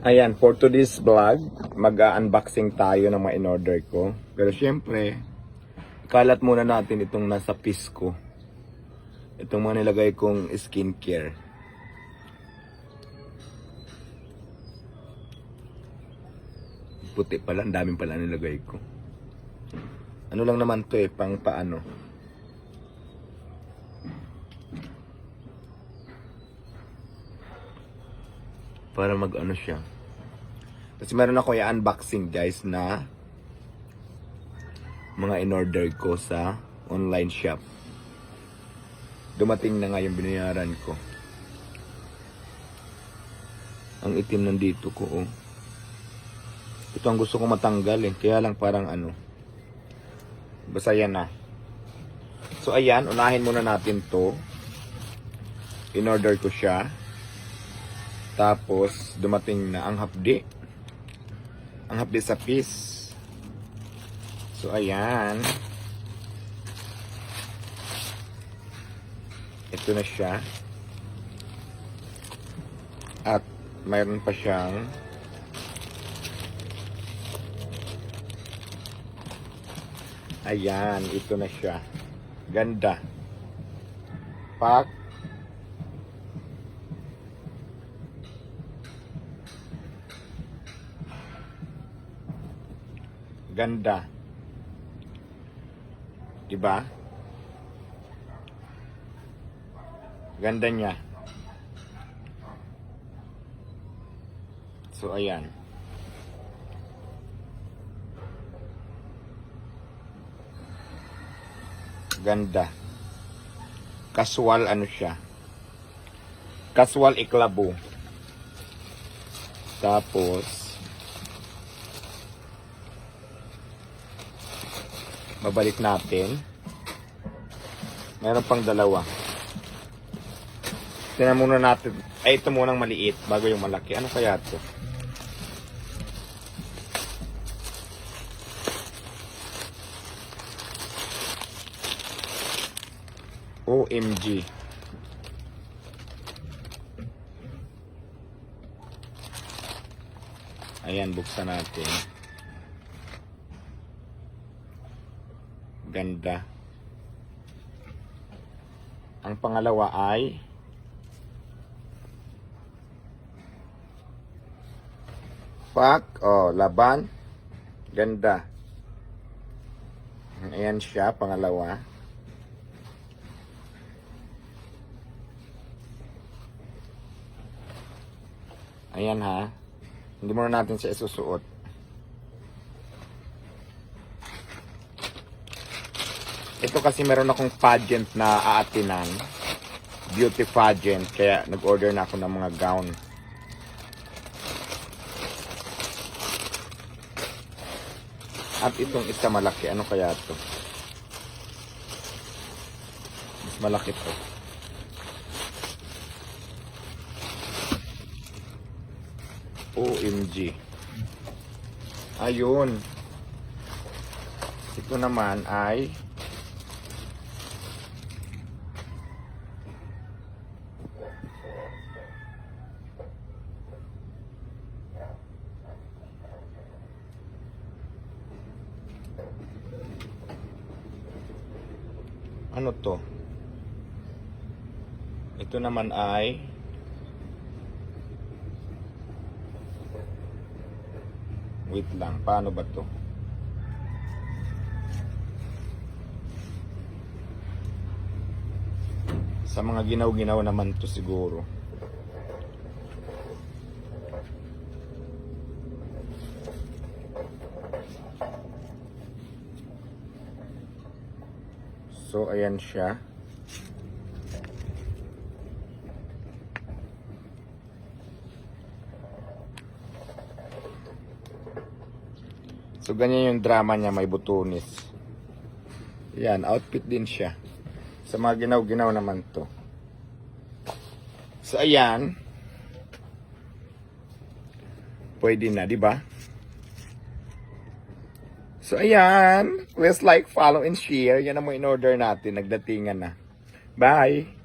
Ayan, for today's vlog, mag-unboxing tayo ng mga in-order ko. Pero syempre, kalat muna natin itong nasa piece ko. Itong mga nilagay kong skincare. Puti pala, ang daming pala nilagay ko. Ano lang naman to eh, pang paano. Para mag ano siya. Kasi meron ako i-unboxing guys na mga in-order ko sa online shop. Dumating na nga yung binayaran ko. Ang itim nandito ko oh. Ito ang gusto ko matanggal eh. Kaya lang parang ano. Basta yan na. So ayan, unahin muna natin to. In-order ko siya. Tapos, dumating na ang hapdi. Ang hapdi sa piece. So, ayan. Ito na siya. At, mayroon pa siyang Ayan, ito na siya. Ganda. Pak Ganda. Diba? Ganda niya. So, ayan. Ganda. Casual ano siya. Casual iklabo. Tapos, babalik natin. Meron pang dalawa. Tingnan muna natin. Ay, ito munang maliit bago yung malaki. Ano kaya to? OMG. Ayan, buksan natin. Ganda. Ang pangalawa ay Pak, oh, laban. Ganda. Ayan siya, pangalawa. Ayan ha. Hindi muna natin siya isusuot. Ito kasi meron akong pageant na aatinan. Beauty pageant. Kaya nag-order na ako ng mga gown. At itong isa malaki. Ano kaya to? Mas malaki to. OMG. Ayun. Ito naman ay Ano to? Ito naman ay Wait lang, paano ba to? Sa mga ginaw-ginaw naman to siguro. So, ayan siya. So, ganyan yung drama niya, may butunis. Yan, outfit din siya. Sa mga ginaw-ginaw naman to. So, ayan. Pwede na, di ba? So, ayan. Please like, follow, and share. Yan ang mga in-order natin. Nagdatingan na. Bye!